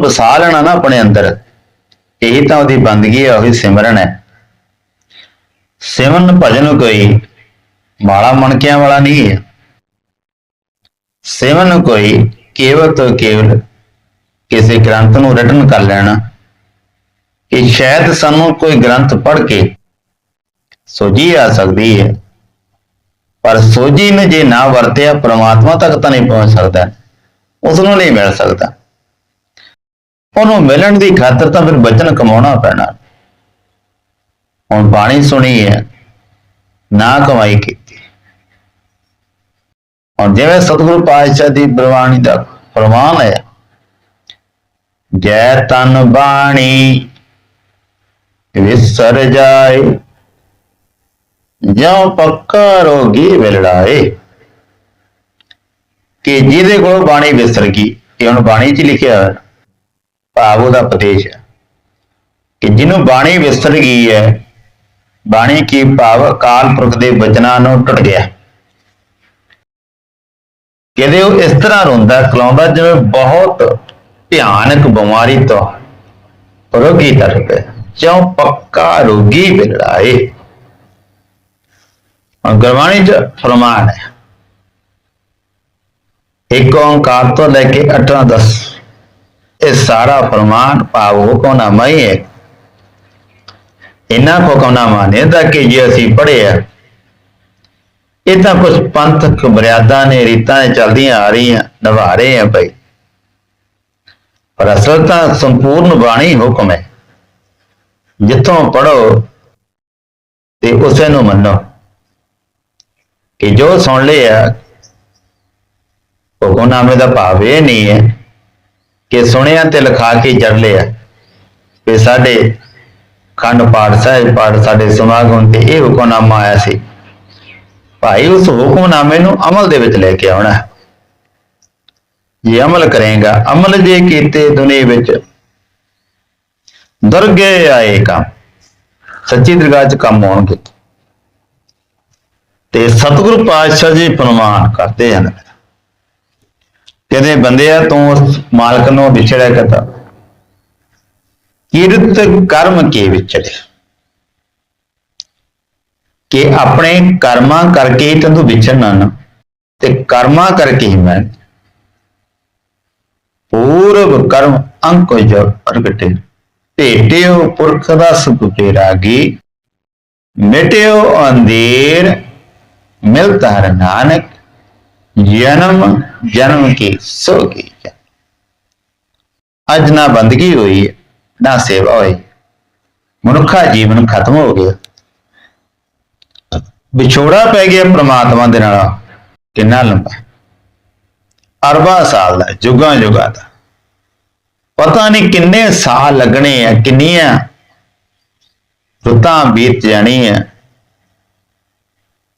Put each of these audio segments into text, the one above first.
ਵਸਾ ਲੈਣਾ ਨਾ ਆਪਣੇ ਅੰਦਰ। ਇਹੀ ਤਾਂ ਉਹਦੀ ਬੰਦਗੀ ਹੈ ਉਹੀ ਸਿਮਰਨ ਹੈ। ਸਿਮਰਨ ਭਜਨ ਕੋਈ ਮਾਲਾ ਮਣਕਿਆਂ ਵਾਲਾ ਨਹੀਂ ਹੈ। ਸਿਮਰਨ ਕੋਈ ਕੇਵਲ ਤੋਂ ਕੇਵਲ ਕਿਸੇ ਗ੍ਰੰਥ ਨੂੰ ਰਟਨ ਕਰ ਲੈਣਾ। ਕਿ ਸ਼ਾਇਦ ਸਾਨੂੰ ਕੋਈ ਗ੍ਰੰਥ ਪੜ੍ਹ ਕੇ ਸੋਝੀ ਆ ਸਕਦੀ ਹੈ। ਪਰ ਸੋਝੀ ਨੇ ਜੇ ਨਾ ਵਰਤਿਆ, ਪ੍ਰਮਾਤਮਾ ਤੱਕ ਤਾਂ ਨਹੀਂ ਪਹੁੰਚ ਸਕਦਾ। ਉਸ ਨੂੰ ਨਹੀਂ ਮਿਲ ਸਕਦਾ। ਉਹਨੂੰ ਮਿਲਣ ਦੀ ਖਾਤਰ ਤਾਂ ਫਿਰ ਬਚਨ ਕਮਾਉਣਾ ਪੈਣਾ। ਹੁਣ ਬਾਣੀ ਸੁਣੀ ਹੈ, ਨਾ ਕਮਾਈ ਕੀਤੀ। ਹੁਣ ਜਿਵੇਂ ਸਤਿਗੁਰੂ ਪਾਤਸ਼ਾਹ ਦੀ ਬਰਵਾਣੀ ਦਾ ਫਰਮਾਨ ਹੈ, ਜੈ ਤਨ ਬਾਣੀ, ਵਿਸਰ ਜਾਏ, ਜਿਉ ਪੱਕਾ ਰੋਗੀ ਵਿਲੜਾਏ। ਕਿ ਜਿਹਦੇ ਕੋਲ ਬਾਣੀ ਵਿਸਰ ਗਈ, ਇਹ ਹੁਣ ਬਾਣੀ 'ਚ ਲਿਖਿਆ ਹੋਇਆ। ਭਾਵ ਉਹਦਾ ਉਪਦੇਸ਼ ਹੈ ਕਿ ਜਿਹਨੂੰ ਬਾਣੀ ਵਿਸਰ ਗਈ ਹੈ, ਬਾਣੀ ਕੀ ਭਾਵ ਅਕਾਲ ਪੁਰਖ ਦੇ ਬਚਨਾਂ ਨੂੰ ਟੁੱਟ ਗਿਆ। ਕਹਿੰਦੇ ਉਹ ਇਸ ਤਰ੍ਹਾਂ ਰੋਂਦਾ ਕਲਾਉਂਦਾ ਜਿਵੇਂ ਬਹੁਤ ਭਿਆਨਕ ਬਿਮਾਰੀ ਤੋਂ ਰੋਗੀ ਤਰ ਪਿਆ। ਜਿਉ ਪੱਕਾ ਰੋਗੀ ਬਿਲੜਾਏ ਗੁਰਬਾਣੀ ਚ ਫਰਮਾਨ ਹੈ, ਇੱਕ ਓੰਕਾਰ ਤੋਂ ਲੈ ਕੇ 18 10 ਇਹ ਸਾਰਾ ਫਰਮਾਨ ਭਾਵ ਹੁਕਮਨਾਮਾ ਹੀ ਹੈ। ਇਹਨਾਂ ਹੁਕਮਨਾਮਾ ਨੇ ਤਾਂ ਕਿ ਜੇ ਅਸੀਂ ਪੜ੍ਹਿਆ ਇਹ ਤਾਂ ਕੁਝ ਪੰਥਕ ਮਰਿਆਦਾ ਨੇ, ਰੀਤਾਂ ਚੱਲਦੀਆਂ ਆ ਰਹੀਆਂ, ਨਿਭਾ ਰਹੇ ਆ ਭਾਈ ਪਰ ਅਸਲ ਤਾਂ ਸੰਪੂਰਨ ਬਾਣੀ ਹੁਕਮ ਹੈ। ਜਿੱਥੋਂ ਪੜੋ ਤੇ ਉਸੇ ਨੂੰ ਮੰਨੋ ਕਿ ਜੋ ਸੁਣ ਲਿਆ ਹੁਕਮਨਾਮੇ ਦਾ ਭਾਵ ਇਹ ਨਹੀਂ ਹੈ ਕਿ ਸੁਣਿਆ ਤੇ ਲਿਖਾ ਕੇ ਜੜ ਲਿਆ। ਕਿ ਸਾਡੇ ਖੰਡ ਪਾਠ, ਸਾਹਿਬ ਪਾਠ ਸਾਡੇ ਸਮਾਗਮ ਤੇ ਇਹ ਹੁਕਮਨਾਮਾ ਆਇਆ ਸੀ। ਭਾਈ ਉਸ ਹੁਕਮਨਾਮੇ ਨੂੰ ਅਮਲ ਦੇ ਵਿੱਚ ਲੈ ਕੇ ਆਉਣਾ। ਹੈ। ਜੇ ਅਮਲ ਕਰੇਗਾ, ਅਮਲ ਜੇ ਕੀਤੇ ਦੁਨੀਆ ਵਿੱਚ ਦੁਰਗੇ ਆਏ ਕੰਮ, ਸੱਚੀ ਦਰਗਾਹ 'ਚ ਕੰਮ ਆਉਣਗੇ। ਤੇ ਸਤਿਗੁਰੂ ਪਾਤਸ਼ਾਹ ਜੀ ਪ੍ਰਮਾਣ ਕਰਦੇ ਹਨ। ਕਹਿੰਦੇ ਬੰਦਿਆ ਤੂੰ ਉਸ ਮਾਲਕ ਨੂੰ ਵਿਛੜਿਆ ਕਰਤਾ। ਕੀਰਤ ਕਰਮ ਕੇ ਵਿਚੜੇ ਕਿ ਆਪਣੇ ਕਰਮਾਂ ਕਰਕੇ ਹੀ ਤੈਨੂੰ ਵਿਛੜਨਾ ਨਾ ਤੇ ਕਰਮਾਂ ਕਰਕੇ ਹੀ ਮੈਂ ਪੂਰਵ ਕਰਮ ਅੰਕ ਜੋ ਪ੍ਰਗਟੇ। ਭੇਟਿਓ ਪੁਰਖ ਦਾ ਸੁਖ ਰਾਗੀ, ਮਿਟਿਓ ਅੰਧੇਰ, ਮਿਲਤਾ ਹਰ ਨਾਨਕ। ਜਨਮ ਜਨਮ ਕੀ? ਸੋ ਗਈ ਅੱਜ ਨਾ ਬੰਦਗੀ ਹੋਈ, ਨਾ ਸੇਵਾ ਹੋਈ। ਮਨੁੱਖਾ ਜੀਵਨ ਖਤਮ ਹੋ ਗਿਆ। ਵਿਛੋੜਾ ਪੈ ਗਿਆ ਪ੍ਰਮਾਤਮਾ ਦੇ ਨਾਲ। ਕਿੰਨਾ ਲੰਬਾ। ਅਰਬਾਂ ਸਾਲ ਦਾ, ਜੁਗਾਂ ਜੁਗਾਂ ਦਾ। ਪਤਾ ਨਹੀਂ ਕਿੰਨੇ ਸਾਲ ਲੱਗਣੇ ਆ, ਕਿੰਨੀਆਂ ਰੁੱਤਾਂ ਬੀਤ ਜਾਣੀ ਜਾਣੀਆਂ।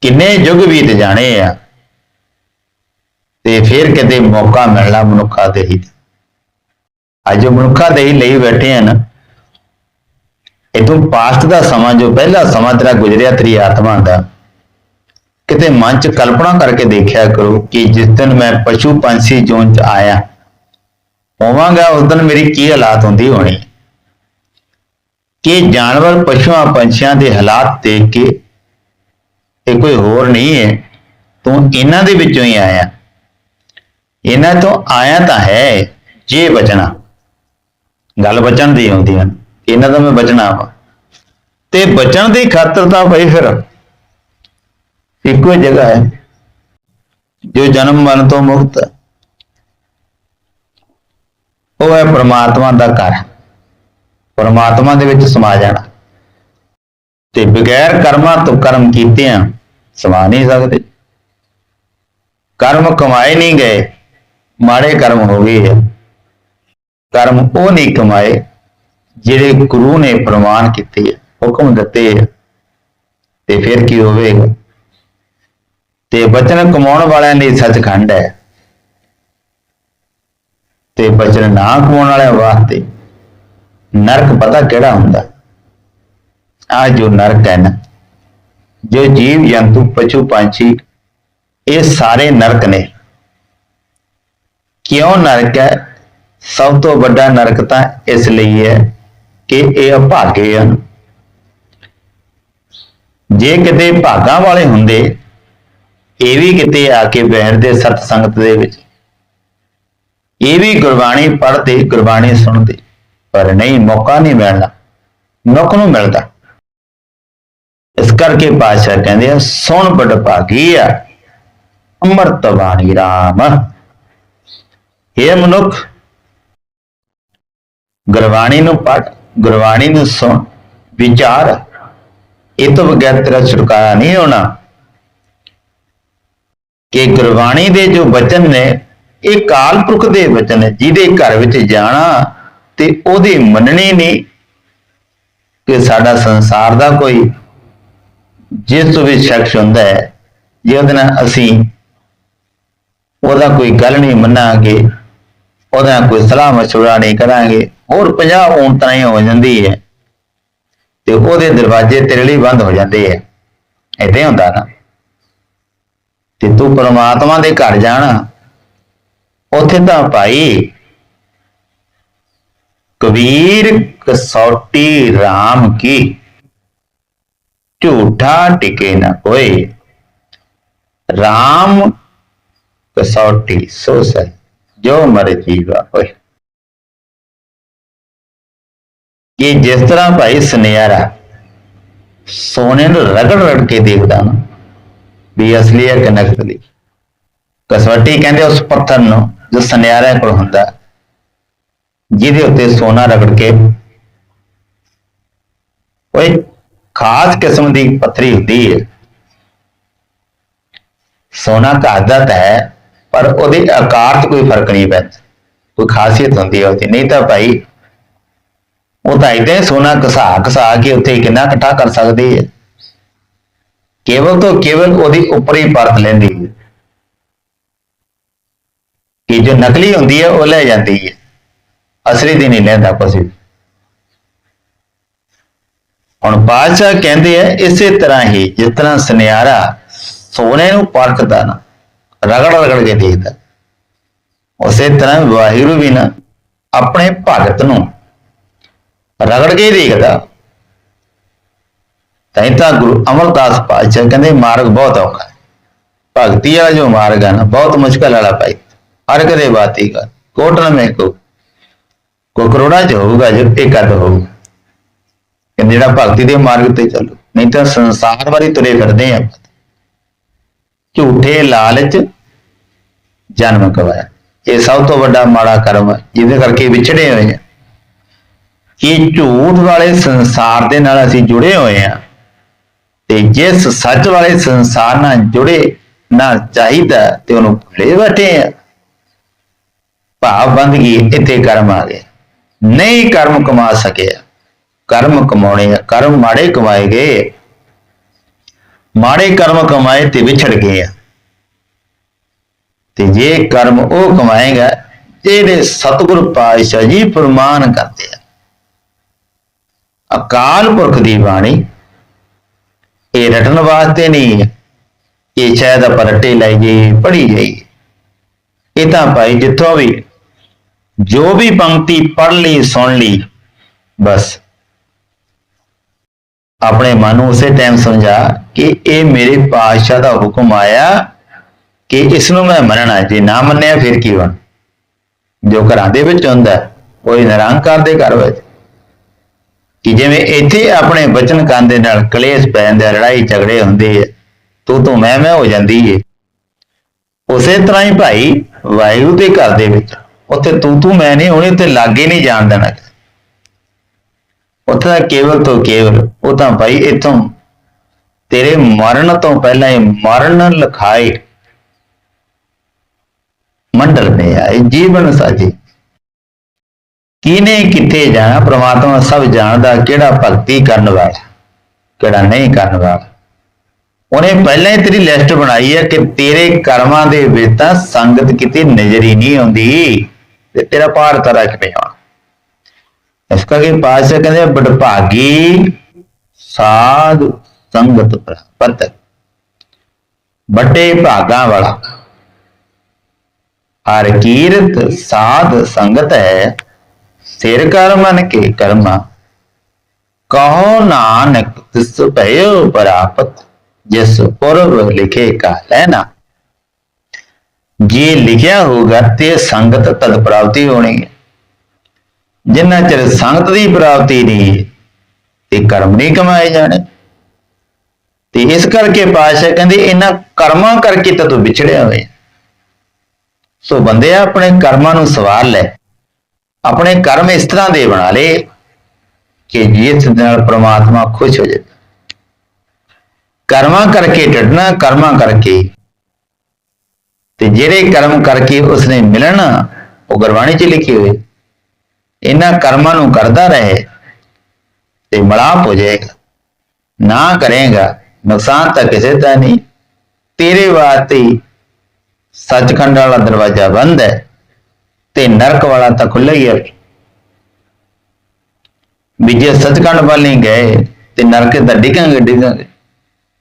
ਕਿੰਨੇ ਯੁੱਗ ਬੀਤ ਜਾਣੇ ਆ। ਤੇ ਫਿਰ ਕਿਤੇ ਮੌਕਾ ਮਿਲਣਾ ਮਨੁੱਖਾ ਦੇ। ਹੀ ਅੱਜ ਜੋ ਮਨੁੱਖਾ ਦੇ ਹੀ ਲਈ ਬੈਠੇ ਹਨ ਨਾ ਪਾਸਟ ਦਾ ਸਮਾਂ, ਜੋ ਪਹਿਲਾ ਸਮਾਂ ਤੇਰਾ ਗੁਜ਼ਰਿਆ, ਤੇਰੀ ਆਤਮਾ ਦਾ, ਕਿਤੇ ਮਨ ਚ ਕਲਪਨਾ ਕਰਕੇ ਦੇਖਿਆ ਕਰੋ ਕਿ ਜਿਸ ਦਿਨ ਮੈਂ ਪਸ਼ੂ ਪੰਛੀ ਜੋਨ ਚ ਆਇਆ, ਹੋਵਾਂਗਾ, ਉਸ ਦਿਨ ਮੇਰੀ ਕੀ ਹਾਲਾਤ ਹੁੰਦੀ ਹੋਣੀ। ਕਿ ਜਾਨਵਰ, ਪਸ਼ੂਆਂ, ਪੰਛੀਆਂ ਦੇ ਹਾਲਾਤ ਦੇਖ ਕੇ, ਇਹ ਕੋਈ ਹੋਰ ਨਹੀਂ ਹੈ, ਤੂੰ ਇਹਨਾਂ ਦੇ ਵਿੱਚੋਂ ਹੀ ਆਇਆ। ਇਹਨਾਂ ਤੋਂ ਆਇਆ ਤਾਂ ਹੈ ਜੇ ਬਚਣਾ। ਗੱਲ ਬਚਣ ਦੀ ਆਉਂਦੀ ਹਨ। ਇਹਨਾਂ ਤੋਂ ਮੈਂ ਬਚਣਾ ਵਾ। ਤੇ ਬਚਣ ਦੀ ਖਾਤਰ ਤਾਂ ਭਾਈ ਫਿਰ ਇੱਕੋ ਹੀ ਜਗ੍ਹਾ ਹੈ। ਜੋ ਜਨਮ ਮਰਨ ਤੋਂ ਮੁਕਤ ਉਹ ਹੈ ਪ੍ਰਮਾਤਮਾ ਦਾ ਘਰ। ਪ੍ਰਮਾਤਮਾ ਦੇ ਵਿੱਚ ਸਮਾ ਜਾਣਾ। ਤੇ ਬਗੈਰ ਕਰਮਾਂ ਤੋਂ ਕਰਮ ਕੀਤਿਆਂ ਸਮਾ ਨਹੀਂ ਸਕਦੇ। ਕਰਮ ਕਮਾਏ ਨਹੀਂ ਗਏ। ਮਾੜੇ ਕਰਮ ਹੋ ਗਏ ਹੈ ਕਰਮ ਉਹ ਨਹੀਂ ਕਮਾਏ ਜਿਹੜੇ ਗੁਰੂ ਨੇ ਪ੍ਰਮਾਣ ਕੀਤੇ ਹੈ, ਹੁਕਮ ਦਿੱਤੇ ਤੇ ਫਿਰ ਕੀ ਹੋਵੇਗਾ ਤੇ ਬਚਨ ਕਮਾਉਣ ਵਾਲਿਆਂ ਲਈ ਸੱਚਖੰਡ ਹੈ। ਤੇ ਬਚਨ ਨਾ ਕਮਾਉਣ ਵਾਲਿਆਂ ਵਾਸਤੇ ਨਰਕ ਪਤਾ ਕਿਹੜਾ ਹੁੰਦਾ? ਆ ਜੋ ਨਰਕ ਹੈ ਨਾ ਜੋ ਜੀਵ ਜੰਤੂ ਪਸ਼ੂ ਪੰਛੀ ਇਹ ਸਾਰੇ ਨਰਕ ਨੇ। ਕਿਉਂ ਨਰਕ ਹੈ? ਸਭ ਤੋਂ ਵੱਡਾ ਨਰਕ ਤਾਂ ਇਸ ਲਈ ਹੈ ਕਿ ਇਹ ਅਭਾਗੇ ਹਨ। ਜੇ ਕਿਤੇ ਭਾਗਾਂ ਵਾਲੇ ਹੁੰਦੇ, ਇਹ ਵੀ ਕਿਤੇ ਆ ਕੇ ਬੈਠਦੇ ਸਤ ਸੰਗਤ ਦੇ ਵਿੱਚ। ਇਹ ਵੀ ਗੁਰਬਾਣੀ ਪੜ੍ਹਦੇ, ਗੁਰਬਾਣੀ ਸੁਣਦੇ, ਪਰ ਨਹੀਂ, ਮੌਕਾ ਨਹੀਂ ਮਿਲਣਾ ਨੁਕ ਨੂੰ ਮਿਲਦਾ। ਇਸ ਕਰਕੇ ਪਾਤਸ਼ਾਹ ਕਹਿੰਦੇ ਆ ਸੁਣ ਬੜ ਭਾਗੀ ਆ ਅੰਮ੍ਰਿਤ ਬਾਣੀ ਰਾਮ। ਇਹ ਮਨੁੱਖ, ਗੁਰਬਾਣੀ ਨੂੰ ਪੜ੍ਹ, ਗੁਰਬਾਣੀ ਨੂੰ ਸੁਣ, ਵਿਚਾਰ। ਇਹ ਤੋਂ ਬਗੈਰ ਤੇਰਾ ਛੁਟਕਾਰਾ ਨਹੀਂ ਹੋਣਾ। ਕਿ ਗੁਰਬਾਣੀ ਦੇ ਜੋ ਵਚਨ ਨੇ, ਇਹ ਕਾਲ ਪੁਰਖ ਦੇ ਵਚਨ ਨੇ, ਜਿਹਦੇ ਘਰ ਵਿੱਚ ਜਾਣਾ ਤੇ ਉਹਦੀ ਮੰਨਣੀ ਨਹੀਂ, ਕਿ ਸਾਡਾ ਸੰਸਾਰ ਦਾ ਕੋਈ ਜਿਸ ਤੋਂ ਵੀ ਸ਼ਖਸ ਹੁੰਦਾ ਹੈ, ਜੇ ਉਹਦੇ ਨਾਲ ਅਸੀਂ ਉਹਦਾ ਕੋਈ ਗੱਲ ਨਹੀਂ ਮੰਨਾਂਗੇ ਉਹਦਾ ਕੋਈ ਸਲਾਹ ਮਸ਼ਵਰਾ ਨਹੀਂ ਕਰਾਂਗੇ। ਹੋਰ 50 ਊਣਤਾਂ ਹੀ ਹੋ ਜਾਂਦੀ ਹੈ। ਤੇ ਉਹਦੇ ਦਰਵਾਜ਼ੇ ਤੇਰੇ ਲਈ ਬੰਦ ਹੋ ਜਾਂਦੇ ਹੈ ਏਦਾਂ ਹੁੰਦਾ ਨਾ। ਤੇ ਤੂੰ ਪਰਮਾਤਮਾ ਦੇ ਘਰ ਜਾਣਾ। ਉੱਥੇ ਤਾਂ ਭਾਈ ਕਬੀਰ ਕਸੌਟੀ RAM ਕੀ ਝੂਠਾ ਟਿਕੇ ਨਾ ਕੋਈ। RAM ਕਸੌਟੀ ਸੋ ਸਹਿ। ਜੋ ਮਰਜ਼ੀ ਹੋਏ ਕਿ ਜਿਸ ਤਰ੍ਹਾਂ ਭਾਈ ਸੁਨਿਆਰਾ ਸੋਨੇ ਨੂੰ ਰਗੜ ਰਗੜ ਕੇ ਦੇਖਦਾ ਨਾ, ਵੀ ਅਸਲੀ ਹੈ ਕਿ ਨਕਲੀ। ਕਸਵੱਟੀ ਕਹਿੰਦੇ ਉਸ ਪੱਥਰ ਨੂੰ ਜੋ ਸੁਨਿਆਰਿਆਂ ਕੋਲ ਹੁੰਦਾ, ਜਿਹਦੇ ਉੱਤੇ ਸੋਨਾ ਰਗੜ ਕੇ ਕੋਈ ਖਾਸ ਕਿਸਮ ਦੀ ਪੱਥਰੀ ਹੁੰਦੀ ਹੈ। ਸੋਨਾ ਘਾਦਾ ਤਾਂ ਹੈ ਪਰ ਉਹਦੇ ਆਕਾਰ 'ਚ ਕੋਈ ਫ਼ਰਕ ਨਹੀਂ ਪੈਂਦਾ। ਕੋਈ ਖਾਸੀਅਤ ਹੁੰਦੀ ਹੈ ਉਹਦੀ। ਨਹੀਂ ਤਾਂ ਭਾਈ, ਉਹ ਤਾਂ ਇਦਾਂ ਸੋਨਾ ਘਸਾ ਘਸਾ ਕੇ ਉੱਥੇ ਕਿੰਨਾ ਇਕੱਠਾ ਕਰ ਸਕਦੀ ਹੈ। ਕੇਵਲ ਤੋਂ ਕੇਵਲ ਉਹਦੀ ਉੱਪਰੀ ਪਰਤ ਲੈਂਦੀ ਹੈ। ਕਿ ਜੋ ਨਕਲੀ ਹੁੰਦੀ ਹੈ, ਉਹ ਲੈ ਜਾਂਦੀ ਹੈ। ਅਸਲੀ ਦੀ ਨਹੀਂ ਲੈਂਦਾ ਕੁਛ ਹੁਣ ਬਾਦਸ਼ਾਹ ਕਹਿੰਦੇ ਆ, ਇਸੇ ਤਰ੍ਹਾਂ ਹੀ ਜਿਸ ਤਰ੍ਹਾਂ ਸੁਨਿਆਰਾ ਸੋਨੇ ਨੂੰ ਪਰਖਦਾ ਨਾ ਰਗੜ ਰਗੜ ਕੇ ਦੇਖਦਾ। ਉਸੇ ਤਰ੍ਹਾਂ ਵਾਹਿਗੁਰੂ ਵੀ ਨਾ ਆਪਣੇ ਭਗਤ ਨੂੰ ਰਗੜ ਕੇ ਦੇਖਦਾ। ਤਾਂ ਤਾਂ ਗੁਰੂ ਅਮਰਦਾਸ ਪਾਤਸ਼ਾਹ ਕਹਿੰਦੇ, ਮਾਰਗ ਬਹੁਤ ਔਖਾ ਹੈ। ਭਗਤੀ ਵਾਲਾ ਜੋ ਮਾਰਗ ਹੈ ਨਾ, ਬਹੁਤ ਮੁਸ਼ਕਲ ਵਾਲਾ ਭਾਈ। ਹਰ ਕਦੇ ਬਾਤੀ ਕਰ। ਕੋਟਨ ਮੇ ਕੋ ਕੋ ਕਰੋੜਾ ਚ ਹੋਊਗਾ ਜੋ ਇੱਕ ਅੱਧ ਹੋਊਗਾ ਕਿ ਜਿਹੜਾ ਭਗਤੀ ਦੇ ਮਾਰਗ ਤੇ ਚੱਲੋ, ਨਹੀਂ ਤਾਂ ਸੰਸਾਰ ਵਾਰੀ ਤੁਰੇ ਫਿਰਦੇ ਆ। ਝੂਠੇ ਲਾਲਚ ਜਨਮ ਕਵਾਇਆ। ਇਹ ਸਭ ਤੋਂ ਵੱਡਾ ਮਾੜਾ ਕਰਮ ਹੈ, ਜਿਹਦੇ ਕਰਕੇ ਵਿਛੜੇ ਹੋਏ ਆ ਕਿ ਝੂਠ ਵਾਲੇ ਸੰਸਾਰ ਦੇ ਨਾਲ ਅਸੀਂ ਜੁੜੇ ਹੋਏ ਆ ਤੇ ਜਿਸ ਸੱਚ ਵਾਲੇ ਸੰਸਾਰ ਨਾਲ ਜੁੜੇ ਨਾ ਚਾਹੀਦਾ, ਤੇ ਉਹਨੂੰ ਭੁੱਲੇ ਬੈਠੇ ਆ ਭਾਵ ਬੰਦਗੀ ਇੱਥੇ ਕਰਮ ਆ ਗਿਆ। ਨਹੀਂ ਕਰਮ ਕਮਾ ਸਕਿਆ। ਕਰਮ ਕਮਾਉਣੇ ਆ, ਕਰਮ ਮਾੜੇ ਕਮਾਏ ਗਏ। ਮਾੜੇ ਕਰਮ ਕਮਾਏ ਤੇ ਵਿਛੜ ਗਏ ਆ। ਤੇ ਜੇ ਕਰਮ ਉਹ ਕਮਾਏਗਾ ਜਿਹੜੇ ਸਤਿਗੁਰ ਪਾਤਸ਼ਾਹ ਜੀ ਫਰਮਾਨ ਕਰਦੇ ਆ। ਅਕਾਲ ਪੁਰਖ ਦੀ ਬਾਣੀ, ਇਹ ਰਟਣ ਵਾਸਤੇ ਨਹੀਂ ਹੈ। ਇਹ ਸ਼ਾਇਦ ਆਪਾਂ ਰੱਟੇ ਲੈ ਜੀ ਪੜੀ ਜਾਈ ਇਹ ਤਾਂ ਭਾਈ ਜਿੱਥੋਂ ਵੀ, ਜੋ ਵੀ ਪੰਕਤੀ ਪੜ ਲਈ, ਸੁਣ ਲਈ, ਬਸ। ਆਪਣੇ ਮਨ ਨੂੰ ਉਸੇ ਟਾਈਮ ਸਮਝਾ ਕਿ ਇਹ ਮੇਰੇ ਪਾਤਸ਼ਾਹ ਦਾ ਹੁਕਮ ਆਇਆ। ਕਿ ਇਸ ਨੂੰ ਮੈਂ ਮੰਨਣਾ ਜੇ ਨਾ ਮੰਨਿਆ ਫਿਰ ਕੀ ਬਣ? ਜੋ ਘਰਾਂ ਦੇ ਵਿੱਚ ਹੁੰਦਾ ਕੋਈ ਨਿਰੰਕਾਰ ਦੇ ਘਰ ਵਿੱਚ। ਕਿ ਜਿਵੇਂ ਇੱਥੇ ਆਪਣੇ ਬਚਨ ਕੰਨ ਦੇ ਨਾਲ ਕਲੇਸ਼ ਪੈ ਜਾਂਦੇ ਲੜਾਈ ਝਗੜੇ ਹੁੰਦੇ ਆ ਤੂੰ ਤੂੰ ਮੈਂ ਮੈਂ ਹੋ ਜਾਂਦੀ ਏ। ਉਸੇ ਤਰ੍ਹਾਂ ਹੀ ਭਾਈ, ਵਾਹਿਗੁਰੂ ਦੇ ਘਰ ਦੇ ਵਿੱਚ, ਉੱਥੇ ਤੂੰ ਤੂੰ ਮੈਂ ਨਹੀਂ, ਉਹਨੇ ਤੇ ਲਾਗੇ ਨਹੀਂ ਜਾਣ ਦੇਣਾ। ਉੱਥੇ ਤਾਂ ਕੇਵਲ ਤੋਂ ਕੇਵਲ, ਉਹ ਤਾਂ ਭਾਈ ਇਥੋਂ ਤੇਰੇ ਮਰਨ ਤੋਂ ਪਹਿਲਾਂ ਹੀ ਮਰਨ ਲਖਾਏ। ਮੰਡਲ ਨੇ ਆਏ, ਜੀਵਨ ਸਾਜੀ। ਕਿਨੇ ਕਿੱਥੇ ਜਾਣਾ, ਪ੍ਰਮਾਤਮਾ ਸਭ ਜਾਣਦਾ ਕਿਹੜਾ ਭਗਤੀ ਕਰਨ ਵਾਲਾ, ਕਿਹੜਾ ਨਹੀਂ ਕਰਨ ਵਾਲਾ। ਉਹਨੇ ਪਹਿਲਾਂ ਹੀ ਤੇਰੀ ਲਿਸਟ ਬਣਾਈ ਹੈ ਕਿ ਤੇਰੇ ਕਰਮਾਂ ਦੇ ਵਿੱਚ ਤਾਂ ਸੰਗਤ ਕਿਤੇ ਨਜ਼ਰ ਹੀ ਨਹੀਂ ਆਉਂਦੀ, ਤੇ ਤੇਰਾ ਪਾਰ ਤਰਾ ਕਿਵੇਂ ਆਉਣਾ ਇਸ ਕਰਕੇ ਪਾਤਸ਼ਾਹ ਕਹਿੰਦੇ ਬੜਭਾਗੀ ਸਾਧ ਸੰਗਤ ਪ੍ਰਾਪਤ ਵੱਡੇ ਭਾਗਾਂ ਵਾਲਾ ਹਰ ਕੀਰਤ ਸਾਧ ਸੰਗਤ ਹੈ, ਸਿਰ ਕਰ ਮਨ ਕੇ ਕਰਮਾ। ਕਹੋ ਨਾਨਕ, ਤਿਸ ਭਇਓ ਪ੍ਰਾਪਤ, ਜਿਸ ਪੁਰਬ ਲਿਖੇ ਕਾ ਲੈਣਾ। ਜੇ ਲਿਖਿਆ ਹੋਗਾ ਤੇ ਸੰਗਤ ਤਦ ਪ੍ਰਾਪਤੀ ਹੋਣੀ ਹੈ। ਜਿੰਨਾ ਚਿਰ ਸੰਗਤ ਦੀ ਪ੍ਰਾਪਤੀ ਨਹੀਂ ਤੇ ਕਰਮ ਨਹੀਂ ਕਮਾਏ ਜਾਣੇ। ਤੇ ਇਸ ਕਰਕੇ ਪਾਸ਼ਾ ਕਹਿੰਦੇ, ਇਹਨਾਂ ਕਰਮਾਂ ਕਰਕੇ ਤਾਂ ਤੂੰ ਵਿਛੜਿਆ ਹੋਇਆ। ਸੋ ਬੰਦਿਆ ਆਪਣੇ ਕਰਮਾਂ ਨੂੰ ਸਵਾਰ ਲੈ। ਆਪਣੇ ਕਰਮ ਇਸ ਤਰ੍ਹਾਂ ਦੇ ਬਣਾ ਲੈ ਕਿ ਜਿਸ ਨਾਲ ਪ੍ਰਮਾਤਮਾ ਖੁਸ਼ ਹੋ ਜਾਏ ਕਰਮਾਂ ਕਰਕੇ ਡਟਣਾ ਕਰਮਾਂ ਕਰਕੇ। ਤੇ ਜਿਹੜੇ ਕਰਮ ਕਰਕੇ ਉਸਨੇ ਮਿਲਣਾ, ਉਹ ਗੁਰਬਾਣੀ 'ਚ ਲਿਖੇ ਹੋਏ ਇਹਨਾਂ ਕਰਮਾਂ ਨੂੰ ਕਰਦਾ ਰਹੇ ਤੇ ਮਲਾਪ ਹੋ ਜਾਏਗਾ। ਨਾ ਕਰੇਗਾ, ਨੁਕਸਾਨ ਤਾਂ ਕਿਸੇ ਦਾ ਨਹੀਂ। ਤੇਰੇ ਵਾਸਤੇ ਸੱਚਖੰਡ ਵਾਲਾ ਦਰਵਾਜ਼ਾ ਬੰਦ ਹੈ ਤੇ ਨਰਕ ਵਾਲਾ ਤਾਂ ਖੁੱਲ੍ਹਾ ਹੀ ਹੈ। ਵੀ ਜੇ ਸੱਚਖੰਡ ਵਾਲੇ ਗਏ ਤੇ ਨਰਕ ਤਾਂ ਡਿੱਗਾਂਗੇ ਡਿੱਗਾਂਗੇ।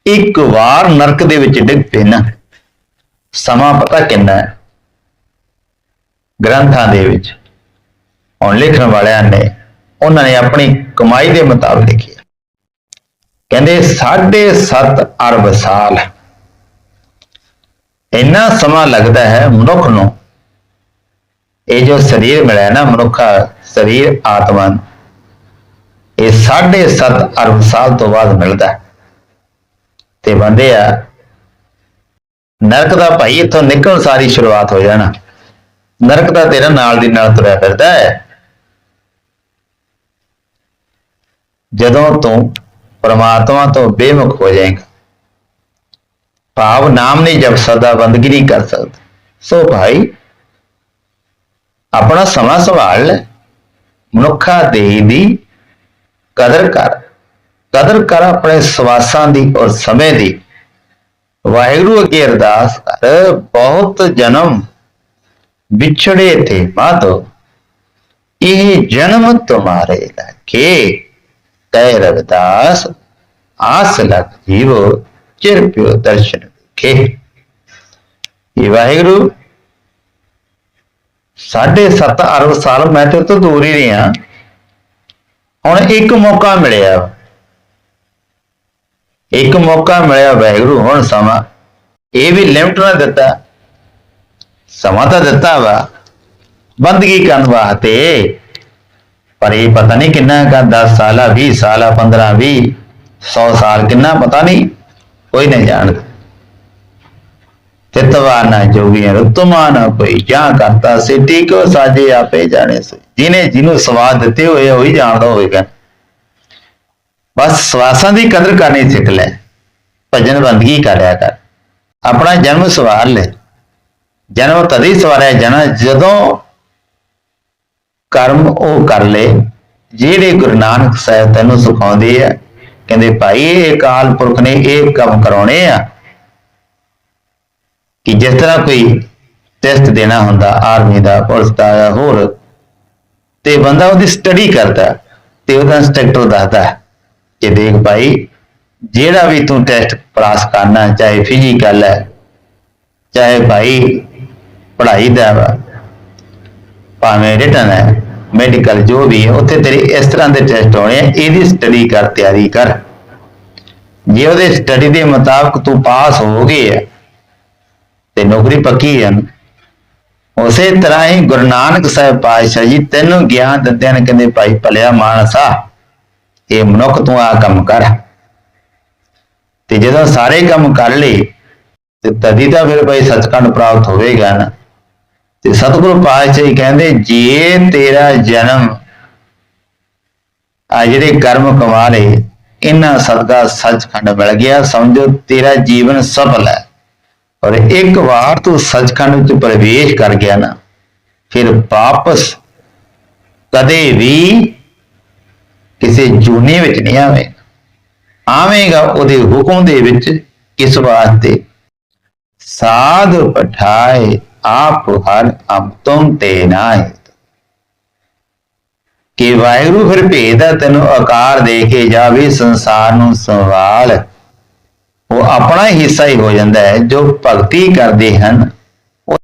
ਇੱਕ ਵਾਰ ਨਰਕ ਦੇ ਵਿੱਚ ਡਿੱਗ ਪਏ ਨਾ, ਸਮਾਂ ਪਤਾ ਕਿੰਨਾ ਹੈ? ਗ੍ਰੰਥਾਂ ਦੇ ਵਿੱਚ, ਹੁਣ ਲਿਖਣ ਵਾਲਿਆਂ ਨੇ, ਉਹਨਾਂ ਨੇ ਆਪਣੀ ਕਮਾਈ ਦੇ ਮੁਤਾਬਕ ਲਿਖਿਆ ਕਹਿੰਦੇ 7.5 ਅਰਬ ਸਾਲ ਇੰਨਾ ਸਮਾਂ ਲੱਗਦਾ ਹੈ ਮਨੁੱਖ ਨੂੰ। ਇਹ ਜੋ ਸਰੀਰ ਮਿਲਿਆ ਨਾ ਮਨੁੱਖਾ ਸਰੀਰ ਆਤਮਾ ਨੂੰ, ਇਹ 7.5 ਅਰਬ ਸਾਲ ਤੋਂ ਬਾਅਦ ਮਿਲਦਾ ਹੈ। ਤੇ ਬੰਦੇ ਆ ਨਰਕ ਦਾ ਭਾਈ ਇੱਥੋਂ ਨਿਕਲਣ ਸਾਰੀ ਸ਼ੁਰੂਆਤ ਹੋ ਜਾਣਾ। ਨਰਕ ਦਾ ਤੇਰਾ ਨਾਲ ਦੀ ਨਾਲ ਤੁਰਿਆ ਫਿਰਦਾ ਹੈ। ਜਦੋਂ ਤੂੰ ਪਰਮਾਤਮਾ ਤੋਂ ਬੇਮੁਖ ਹੋ ਜਾਏਗਾ ਭਾਵ ਨਾਮ ਨਹੀਂ ਜਪ ਸਕਦਾ, ਬੰਦਗੀ ਨਹੀਂ ਕਰ ਸਕਦਾ। ਸੋ ਭਾਈ, ਆਪਣਾ ਸਮਾਂ ਸੰਭਾਲ ਲੈ। ਮਨੁੱਖਾ ਦੇਹ ਦੀ ਕਦਰ ਕਰ। ਕਦਰ ਕਰ ਆਪਣੇ ਸਵਾਸਾਂ ਦੀ ਔਰ ਸਮੇਂ ਦੀ। ਵਾਹਿਗੁਰੂ ਅੱਗੇ ਅਰਦਾਸ ਕਰ, ਬਹੁਤ ਜਨਮ ਵਿਛੜੇ ਤੇ ਮਾਤੋ, ਇਹ ਜਨਮ ਤੁਮਾਰੇ ਲਖੇ ਤੈ ਰਵਿਦਾਸ, ਆਸ ਲਗ ਜੀਵੋ। ਚਿਰ ਪਿਓ ਦਰਸ਼ਨ ਵਿਖੇ ਇਹ ਵਾਹਿਗੁਰੂ ਸਾਢੇ ਸੱਤ ਅਰਬ ਸਾਲ ਮੈਂ ਤੇ ਤੋਂ ਦੂਰ ਹੀ ਰਿਹਾ ਹੁਣ ਇੱਕ ਮੌਕਾ ਮਿਲਿਆ ਇੱਕ ਮੌਕਾ ਮਿਲਿਆ ਵਾਹਿਗੁਰੂ ਹੁਣ ਸਮਾਂ ਇਹ ਵੀ ਲਿਮਟ ਨਾ ਦਿੱਤਾ ਸਮਾਂ ਤਾਂ ਦਿੱਤਾ ਵਾ ਬੰਦਗੀ ਕਰਨ ਵਾਸਤੇ ਪਰ ਇਹ ਪਤਾ ਨਹੀਂ ਕਿੰਨਾ ਕਾ 10 ਸਾਲਾ 20 ਸਾਲਾ 15 20 100 ਸਾਲ ਕਿੰਨਾ ਪਤਾ ਨਹੀਂ ਕੋਈ ਨਹੀਂ ਜਾਣਦਾ ਚਿਤਵਾ ਨਾ ਜੋਗੀ ਰਤਮਾ ਨਾ ਕੋਈ ਜਾਂ ਕਰਤਾ ਸਿੱਟੀ ਕੋ ਸਾਜੇ ਆਪੇ ਜਾਣੇ ਸੋ। ਜਿਨੇ ਜਿਹਨੂੰ ਸਵਾਦ ਦਿੱਤੇ ਹੋਏ ਉਹੀ ਜਾਣਦਾ ਹੋਵੇਗਾ। ਬਸ ਸਵਾਸਾਂ ਦੀ ਕਦਰ ਕਰਨੀ ਸਿੱਖ ਲੈ। ਭਜਨ ਬੰਦਗੀ ਕਰਿਆ ਕਰ। ਆਪਣਾ ਜਨਮ ਸਵਾਰ ਲੈ। ਜਨਮ ਤਦੀ ਸਵਾਰਿਆ ਜਾਣਾ ਜਦੋਂ ਕਰਮ ਉਹ ਕਰ ਲੈ। ਜਿਹੜੇ ਗੁਰੂ ਨਾਨਕ ਸਾਹਿਬ ਤੈਨੂੰ ਸਿਖਾਉਂਦੇ ਆ ਕਹਿੰਦੇ ਭਾਈ ਇਹ ਅਕਾਲ ਪੁਰਖ ਨੇ ਇਹ ਕੰਮ ਕਰਾਉਣੇ ਆ ਕਿ ਜਿਸ ਤਰ੍ਹਾਂ ਕੋਈ ਟੈਸਟ ਦੇਣਾ ਹੁੰਦਾ ਆਰਮੀ ਦਾ, ਪੁਲਿਸ ਦਾ ਹੋਰ, ਤੇ ਬੰਦਾ ਉਹਦੀ ਸਟੱਡੀ ਕਰਦਾ ਤੇ ਉਹਦਾ ਇੰਸਟ੍ਰਕਟਰ ਦੱਸਦਾ ਕਿ ਦੇਖ ਭਾਈ, ਜਿਹੜਾ ਵੀ ਤੂੰ ਟੈਸਟ ਪਾਸ ਕਰਨਾ ਚਾਹੇ ਫਿਜ਼ੀਕਲ ਹੈ, ਚਾਹੇ ਭਾਈ ਪੜ੍ਹਾਈ ਦਾ ਵਾ, ਭਾਵੇਂ ਰਿਟਨ ਹੈ ਮੈਡੀਕਲ ਜੋ ਵੀ ਹੈ, ਉੱਥੇ ਤੇਰੇ ਇਸ ਤਰ੍ਹਾਂ ਦੇ ਟੈਸਟ ਹੋਣੇ ਆ, ਇਹਦੀ ਸਟੱਡੀ ਕਰ, ਤਿਆਰੀ ਕਰ। ਜੇ ਉਹਦੇ ਸਟੱਡੀ ਦੇ ਮੁਤਾਬਕ ਤੂੰ ਪਾਸ ਹੋ ਗਏ ਤੇ ਨੌਕਰੀ ਪੱਕੀ ਹੈ। ਉਸੇ ਤਰ੍ਹਾਂ ਹੀ ਗੁਰੂ ਨਾਨਕ ਸਾਹਿਬ ਪਾਤਸ਼ਾਹ ਜੀ ਤੈਨੂੰ ਗਿਆਨ ਦਿੰਦੇ ਨੇ ਕਹਿੰਦੇ ਭਾਈ ਭਲਿਆ ਮਾਨਸਾ, ਇਹ ਮਨੁੱਖ ਤੂੰ ਆ ਕੰਮ ਕਰ। ਤੇ ਜਦੋਂ ਸਾਰੇ ਕੰਮ ਕਰ ਲਏ, ਤੇ ਤਦੀ ਤਾਂ ਫਿਰ ਭਾਈ ਸੱਚਖੰਡ ਪ੍ਰਾਪਤ ਹੋਵੇਗਾ ਨਾ। ਤੇ ਸਤਿਗੁਰੂ ਪਾਤਸ਼ਾਹ ਕਹਿੰਦੇ, ਜੇ ਤੇਰਾ ਜਨਮ ਆ ਜਿਹੜੇ ਕਰਮ ਕਮਾ ਲਏ ਇਹਨਾਂ ਸਦਕਾ ਸੱਚਖੰਡ ਮਿਲ ਗਿਆ, ਸਮਝੋ ਤੇਰਾ ਜੀਵਨ ਸਫਲ ਹੈ। ਔਰ ਇੱਕ ਵਾਰ ਤੂੰ ਸੱਚਖੰਡ ਵਿੱਚ ਪ੍ਰਵੇਸ਼ ਕਰ ਗਿਆ ਨਾ, ਫਿਰ ਵਾਪਸ ਕਦੇ ਵੀ ਕਿਸੇ ਜੂਨੇ ਵਿੱਚ ਨਹੀਂ ਆਵੇਂਗਾ। ਆਵੇਂਗਾ ਉਹਦੇ ਹੁਕਮ ਦੇ ਵਿੱਚ ਕਿਸ ਵਾਸਤੇ। ਸਾਧ ਪਠਾਏ ਆਪ ਹਰ ਅਬ ਤੁਮ ਤੇ ਨਾਏ ਕਿ ਵਾਹਿਗੁਰੂ ਫਿਰ ਭੇਜਦਾ ਤੈਨੂੰ ਆਕਾਰ ਦੇ ਕੇ ਜਾਵੇ, ਸੰਸਾਰ ਨੂੰ ਸੰਭਾਲ। ਉਹ ਆਪਣਾ ਹਿੱਸਾ ਹੀ ਹੋ ਜਾਂਦਾ ਹੈ, ਜੋ ਭਗਤੀ ਕਰਦੇ ਹਨ।